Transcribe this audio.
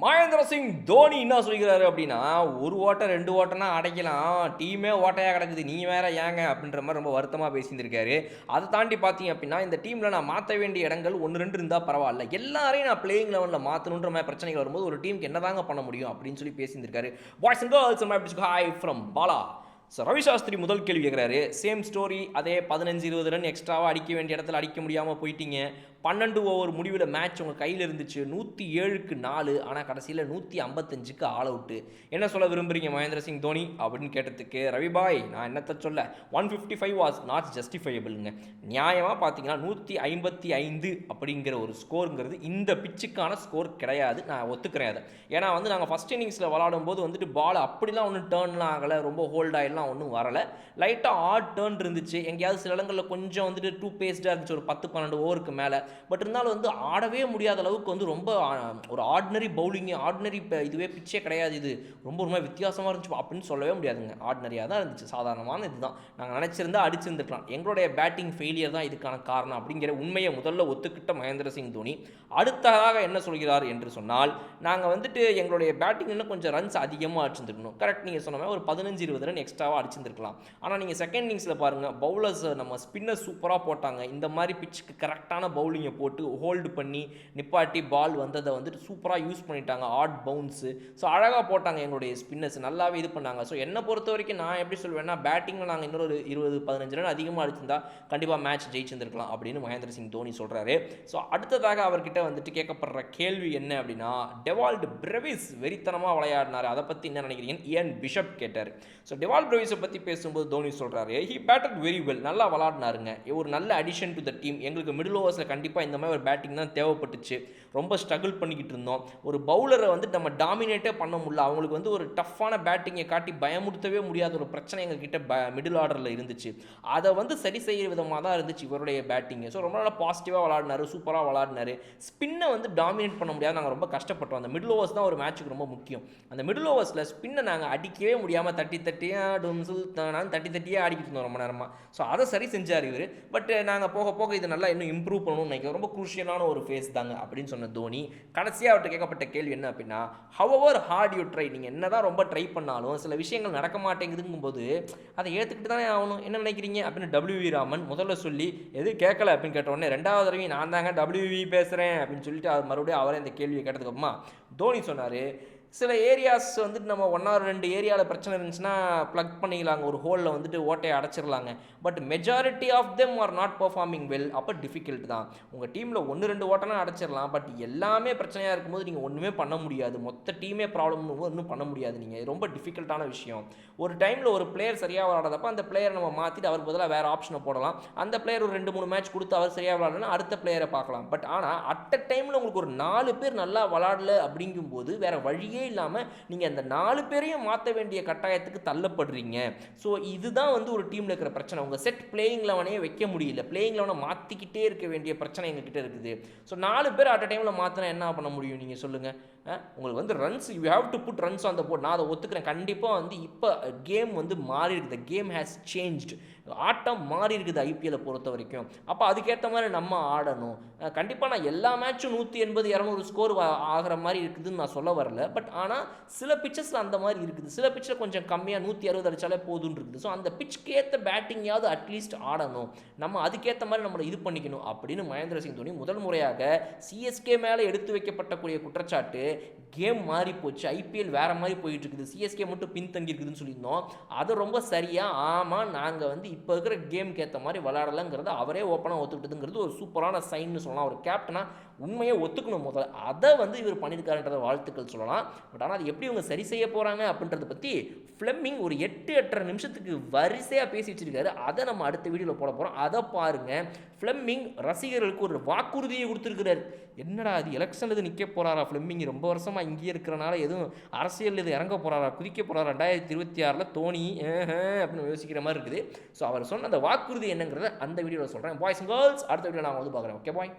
மகேந்திர சிங் தோனி என்ன சொல்கிறாரு அப்படின்னா ஒரு ஓட்டம் ரெண்டு ஓட்டம்னா அடைக்கலாம். டீமே ஓட்டையாக கிடக்குது. நீ வேற ஏங்க? அப்படின்ற மாதிரி ரொம்ப வருத்தமாக பேசியிருந்திருக்காரு. அதை தாண்டி பார்த்தீங்க அப்படின்னா இந்த டீமில் நான் மாற்ற வேண்டிய இடங்கள் ஒன்று ரெண்டு இருந்தால் பரவாயில்ல. எல்லாரையும் நான் பிளேயிங் லெவனில் மாற்றணுன்ற மாதிரி பிரச்சனைகள் வரும்போது ஒரு டீமுக்கு என்னதாங்க பண்ண முடியும் அப்படின்னு சொல்லி பேசியிருந்திருக்காரு. Boys and girls hi from Bala so Ravi Shastri முதல் கேள்வி கேட்குறாரு. சேம் ஸ்டோரி அதே பதினஞ்சு இருபது ரன் எக்ஸ்ட்ராவாக அடிக்க வேண்டிய இடத்துல அடிக்க முடியாமல் போயிட்டீங்க. பன்னெண்டு ஓவர் முடிவில் மேட்ச் உங்கள் கையில் இருந்துச்சு. நூற்றி ஏழுக்கு நாலு ஆனால் கடைசியில் நூற்றி ஐம்பத்தஞ்சுக்கு ஆல் அவுட்டு என்ன சொல்ல விரும்புகிறீங்க மகேந்திர சிங் தோனி? அப்படின்னு கேட்டதுக்கு ரவி பாய் நான் என்னத்தை சொல்ல? One fifty five was not ஜஸ்டிஃபையபிள்ங்க நியாயமாக பார்த்தீங்கன்னா நூற்றி ஐம்பத்தி ஐந்து அப்படிங்கிற ஒரு ஸ்கோருங்கிறது இந்த பிச்சுக்கான ஸ்கோர் கிடையாது. நான் ஒத்துக்கிறேன் அதை. ஏன்னா வந்து நாங்கள் ஃபஸ்ட் இன்னிங்ஸில் விளாடும் போது வந்துட்டு பால் அப்படிலாம் ஒன்றும் டேர்ன்லாம் ஆகலை. ரொம்ப ஹோல்ட் ஆகிடலாம் ஒன்றும் வரலை. லைட்டாக ஆட் டேர்ன் இருந்துச்சு. எங்கேயாவது சில இடங்களில் கொஞ்சம் வந்துட்டு டூ பேஸ்டாக இருந்துச்சு. ஒரு பத்து பன்னெண்டு ஓவருக்கு மேலே. பட் இருந்தாலும் வந்து ஆடவே முடியாத அளவுக்கு வந்து ரொம்ப ஒரு ஆர்டினரி பவுலிங்கு ஆர்டினரி இதுவே பிச்சே கிடையாது இது. ரொம்ப ரொம்ப வித்தியாசமாக இருந்துச்சு. அப்படின்னு சொல்லவே முடியாதுங்க. ஆர்டினரியாக தான் இருந்துச்சு. சாதாரணமான இதுதான். நாங்கள் நினச்சிருந்தா அடிச்சிருந்துக்கலாம் எங்களுடைய பேட்டிங் ஃபெயிலியர் தான் இதுக்கான காரணம் அப்படிங்கிற உண்மையை முதல்ல ஒத்துக்கிட்ட மகேந்திர சிங் தோனி அடுத்ததாக என்ன சொல்கிறார் என்று சொன்னால் நாங்கள் வந்துட்டு எங்களுடைய பேட்டிங் இன்னும் கொஞ்சம் ரன்ஸ் அதிகமாக அடிச்சிருந்துருக்கணும் கரெக்ட் நீங்கள் சொன்ன மாதிரி ஒரு பதினஞ்சு இருபது ரன் எக்ஸ்ட்ராவாக அடிச்சிருந்துருக்கலாம். ஆனால் நீங்கள் செகண்ட் இன்னிங்ஸில் பாருங்கள் பவுலர்ஸ் நம்ம ஸ்பின்னர் சூப்பராக போட்டாங்க. இந்த மாதிரி பிச்சுக்கு கரெக்டான பவுலிங்கை போட்டு ஹோல்டு பண்ணி நிப்பாட்டி பால் வந்ததை வந்துட்டு சூப்பராக யூஸ் பண்ணிட்டாங்க. ஆட் பவுன்ஸு ஸோ அழகாக போட்டாங்க எங்களுடைய ஸ்பின்னர்ஸ் நல்லாவே இது பண்ணாங்க. ஸோ என்னை பொறுத்த வரைக்கும் நான் எப்படி சொல்வேன்னா பேட்டிங்கில் நாங்கள் இன்னொரு இருபது பதினஞ்சு ரன் அதிகமாக அடிச்சிருந்தா கண்டிப்பாக மேட்ச் ஜெயிச்சிருந்துருக்கலாம் அப்படின்னு மகேந்திர சிங் தோனி சொல்கிறாரு ஸோ அடுத்ததாக அவர்கிட்ட வந்துட்டு கேட்கப்படுற கேள்வி என்ன அப்படின்னா டெவால்டு பிரவிஸ் வெறித்தனமாக விளையாடினார். அதை பற்றி என்ன நினைக்கிறீங்கன்னு ஏன் பிஷப் கேட்டார். ஸோ டெவால் பிரவிஸை பற்றி பேசும்போது தோனி சொல்கிறாரு ஹி பேட்டட் வெரி வெல் நல்லா விளாடினாருங்க. ஒரு நல்ல அடிஷன் டு த டீம் எங்களுக்கு மிடில் ஓவர்ஸில் கண்டிப்பாக இந்த மாதிரி ஒரு பேட்டிங் தான் தேவைப்பட்டுச்சு. ரொம்ப ஸ்ட்ரகிள் பண்ணிக்கிட்டு இருந்தோம். ஒரு பவுலரை வந்து நம்ம டாமினேட்டே பண்ண முடியல. அவங்களுக்கு வந்து ஒரு டஃப்பான பேட்டிங்கை காட்டி பயமுறுத்தவே முடியாத ஒரு பிரச்சனை எங்ககிட்ட ப மிடில் ஆர்டரில் இருந்துச்சு. அதை வந்து சரி செய்கிற விதமாக தான் இருந்துச்சு இவருடைய பேட்டிங்கு ஸோ ரொம்ப நல்லா பாசிட்டிவாக விளாடினாரு. சூப்பராக விளாடினாரு. ஸ்பின்னை வந்து டாமினேட் பண்ண முடியாது. நாங்கள் ரொம்ப கஷ்டப்பட்டோம். அந்த மிடில் ஓவர்ஸ் தான் ஒரு மேட்ச்சுக்கு ரொம்ப முக்கியம். அந்த மிடில் ஓவர்ஸில் ஸ்பின்னை நாங்கள் அடிக்கவே முடியாமல் தட்டி தட்டியாக டும் சுல்தானான்னு தட்டி தட்டியே ஆடிக்கிட்டு இருந்தோம் ரொம்ப நேரமாக ஸோ அதை சரி செஞ்சார் இவர். பட் நாங்கள் போக போக இது நல்லா இன்னும் இம்ப்ரூவ் பண்ணணும்னு நினைக்கிறோம். ரொம்ப குரூஷியலான ஒரு ஃபேஸ் தாங்க அப்படின்னு சொன்ன தோனி. கடைசியாக அவர்கிட்ட கேட்கப்பட்ட கேள்வி என்ன அப்படின்னா ஹவர் ஹார்ட் யூ ட்ரை நீங்கள் என்ன தான் ரொம்ப ட்ரை பண்ணாலும் சில விஷயங்கள் நடக்க மாட்டேங்குதுங்கும்போது அதை ஏற்றுக்கிட்டு தானே ஆகணும். என்ன நினைக்கிறீங்க? அப்படின்னு டபிள்யூவி ராமன் முதல்ல சொல்லி எது கேட்கல? அப்படின்னு கேட்ட உடனே ரெண்டாவது தடவை நான் தாங்க டபிள்யூவி பேசுகிறேன் அப்படின்னு சொல்லிட்டு அவர் மறுபடியும் அவரே இந்த கேள்வியை கேட்டதுக்கப்புறமா தோனி சொன்னார் சில ஏரியாஸ் வந்துட்டு நம்ம ஒன் ஆர் ரெண்டு ஏரியாவில் பிரச்சனை இருந்துச்சுன்னா ப்ளக் பண்ணிக்கலாங்க. ஒரு ஹோலில் வந்துட்டு ஓட்டையை அடைச்சிடலாங்க but majority of them are not performing well அப்போ டிஃபிகல்ட் தான். உங்கள் டீமில் ஒன்று ரெண்டு ஓட்டனா அடைச்சிடலாம் பட் எல்லாமே பிரச்சனையாக இருக்கும்போது நீங்கள் ஒன்றுமே பண்ண முடியாது. மொத்த டீமே ப்ராப்ளம் ஒன்றும் பண்ண முடியாது நீங்கள் ரொம்ப டிஃபிகல்ட்டான விஷயம். ஒரு டைமில் ஒரு பிளேயர் சரியாக விளாடாதப்ப அந்த பிளேயரை நம்ம மாற்றிட்டு அவர் பதிலாக வேறு ஆப்ஷனை போடலாம். அந்த பிளேயர் ஒரு ரெண்டு மூணு மேட்ச் கொடுத்து அவர் சரியாக விளாடலன்னா அடுத்த பிளேயரை பார்க்கலாம். பட் ஆனால் அட் அ டைமில் உங்களுக்கு ஒரு நாலு பேர் நல்லா விளாடல அப்படிங்கும்போது வேறு வழியே இல்லாமல் நீங்கள் அந்த நாலு பேரையும் மாற்ற வேண்டிய கட்டாயத்துக்கு தள்ளப்படுறீங்க. ஸோ இதுதான் வந்து ஒரு டீமில் இருக்கிற பிரச்சனை. உங்கள் செட் பிளேயிங் லெவனே வைக்க முடியல. பிளேயிங் லெவனை மாற்றிக்கிட்டே இருக்க வேண்டிய பிரச்சனை எங்ககிட்ட இருக்குது. ஸோ நாலு பேர் அட் அ டைமில் மாற்றினா என்ன பண்ண முடியும்? நீங்கள் சொல்லுங்கள் உங்களுக்கு வந்து runs you have to put runs on the board நான் அதை ஒத்துக்கிறேன். கண்டிப்பாக வந்து இப்போ கேம் வந்து மாறி இருக்குது. கேம் ஹேஸ் சேஞ்ச்டு ஆட்டம் மாறி இருக்குது ஐபிஎல்லை பொறுத்த வரைக்கும். அப்போ அதுக்கேற்ற மாதிரி நம்ம ஆடணும். கண்டிப்பாக நான் எல்லா மேட்சும் நூற்றி எண்பது இரநூறு ஸ்கோர் ஆகிற மாதிரி இருக்குதுன்னு நான் சொல்ல வரல. பட் ஆனால் சில பிச்சஸில் அந்த மாதிரி இருக்குது. சில பிச்சில் கொஞ்சம் கம்மியாக நூற்றி அறுபது அடித்தாலே போதுன்னு இருக்குது. ஸோ அந்த பிச்சுக்கு ஏற்ற பேட்டிங்காவது அட்லீஸ்ட் ஆடணும். நம்ம அதுக்கேற்ற மாதிரி நம்மளை இது பண்ணிக்கணும் அப்படின்னு மகேந்திர சிங் தோனி முதல் முறையாக சிஎஸ்கே மேலே எடுத்து வைக்கப்பட்டக்கூடிய குற்றச்சாட்டு. கேம் மாறி போச்சு. ஐபிஎல் வேறு மாதிரி போயிட்டு இருக்குது சிஎஸ்கே மட்டும் பின்தங்கி இருக்குதுன்னு சொல்லியிருந்தோம். அது ரொம்ப சரியாக ஆமாம் நாங்கள் வந்து இப்போ இருக்கிற கேமுக்கு ஏற்ற மாதிரி விளாடலங்கிறத அவரே ஓப்பனாக ஒத்துக்கிட்டதுங்கிறது ஒரு சூப்பரான சைன்னு சொல்லலாம். ஒரு கேப்டனாக உண்மையை ஒத்துக்கணும் முதல்ல. அதை வந்து இவர் பண்ணியிருக்காருன்றத வாழ்த்துக்கள் சொல்லலாம். பட் ஆனால் அது எப்படி இவங்க சரி செய்ய போகிறாங்க அப்படின்றத பற்றி ஃப்ளெம்மிங் ஒரு எட்டு எட்டரை நிமிஷத்துக்கு வரிசையாக பேசி வச்சிருக்காரு. அதை நம்ம அடுத்த வீடியோவில் போட போகிறோம் அதை பாருங்கள் ஃப்ளம்மிங் ரசிகர்களுக்கு ஒரு வாக்குறுதியை கொடுத்துருக்கிறார். என்னடா அது எலெக்ஷன் இது நிற்க போகிறாரா ஃப்ளெம்மிங் ரொம்ப வருஷமாக இங்கேயே இருக்கிறனால எதுவும் அரசியல் இது இறங்க போகிறாரா குதிக்க போகிறாரா ரெண்டாயிரத்தி இருபத்தி ஆறில் தோனி அப்படின்னு யோசிக்கிற மாதிரி இருக்குது. ஸோ அவர் சொன்ன அந்த வாக்குறுதி என்னங்கிறத அந்த வீடியோவில் சொல்கிறேன் பாய்ஸ் கேர்ள்ஸ் அடுத்த வீடியோ நான் வந்து பார்க்குறேன். Okay bye